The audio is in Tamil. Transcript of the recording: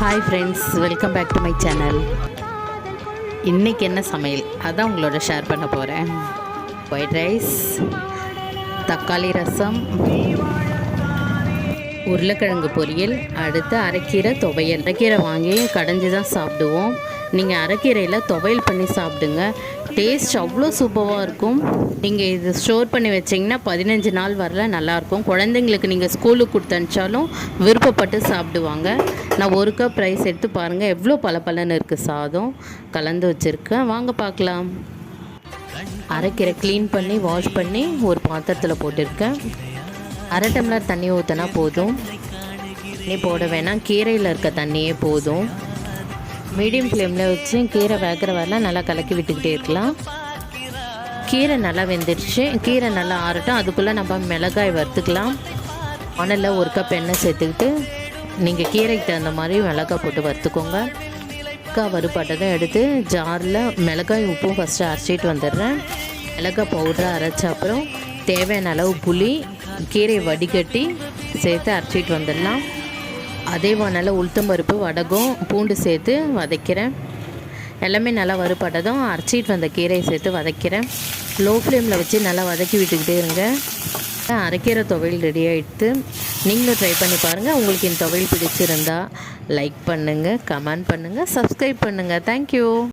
Hi friends welcome back to my channel இன்றைக்கி என்ன சமையல்? அதான் உங்களோட ஷேர் பண்ண போகிறேன் ஒயிட் ரைஸ் தக்காளி ரசம் உருளைக்கிழங்கு பொரியல் அடுத்து அரைக்கீரை துவையல். அரைக்கீரை வாங்கி கடைஞ்சி தான் சாப்பிடுவோம். நீங்கள் அரைக்கீரையில் துவையல் பண்ணி சாப்பிடுங்க. டேஸ்ட் அவ்வளோ சூப்பராக இருக்கும். நீங்கள் இது ஸ்டோர் பண்ணி வச்சிங்கன்னா பதினஞ்சு நாள் வரல நல்லாயிருக்கும் குழந்தைங்களுக்கு நீங்கள் ஸ்கூலுக்கு கொடுத்து அனுப்பிச்சாலும் விருப்பப்பட்டு சாப்பிடுவாங்க. நான் ஒரு கப் ரைஸ் எடுத்து பாருங்கள் எவ்வளோ பளபளன்னு இருக்குது சாதம் கலந்து வச்சுருக்கேன். வாங்க பார்க்கலாம். அரைக்கீரை க்ளீன் பண்ணி வாஷ் பண்ணி ஒரு பாத்திரத்தில் போட்டிருக்கேன். அரை டம்ளர் தண்ணி ஊற்றினா போதும். தண்ணி போட வேணாம். கீரையில் இருக்க தண்ணியே போதும். மீடியம் ஃப்ளேமில் வச்சு கீரை வேகிற வரலாம் நல்லா கலக்கி விட்டுக்கிட்டே இருக்கலாம். கீரை நல்லா வெந்துடுச்சு கீரை நல்லா ஆறட்டும். அதுக்குள்ளே நம்ம மிளகாய் வறுத்துக்கலாம். மணலில் ஒரு கப் எண்ணெய் சேர்த்துக்கிட்டு நீங்கள் கீரைக்கு தகுந்த மாதிரி மிளகாய் போட்டு வறுத்துக்கோங்க. மிளகாய் வறுபாட்டதும் எடுத்து ஜாரில் மிளகாய் உப்பும் ஃபஸ்ட்டு அரைச்சிட்டு வந்துடுறேன். மிளகாய் பவுடரை அரைச்ச அப்புறம் தேவையான அளவு புளி கீரை வடிகட்டி சேர்த்து அரைச்சிட்டு வந்துடலாம். அதே உளுத்தம் பருப்பு வடகம் பூண்டு சேர்த்து வதக்கிறேன். எல்லாமே நல்லா வறுபட்டதும் அரைச்சிட்டு வந்த கீரையை சேர்த்து வதக்கிறேன். லோ ஃப்ளேமில் வச்சு நல்லா வதக்கி விட்டுக்கிட்டே இருங்க. அரைக்கிற துவையல் ரெடி ஆகிடுத்து நீங்களும் ட்ரை பண்ணி பாருங்கள் உங்களுக்கு இந்த துவையல் பிடிச்சிருந்தா லைக் பண்ணுங்கள் கமெண்ட் பண்ணுங்கள் சப்ஸ்கிரைப் பண்ணுங்கள் தேங்க்யூ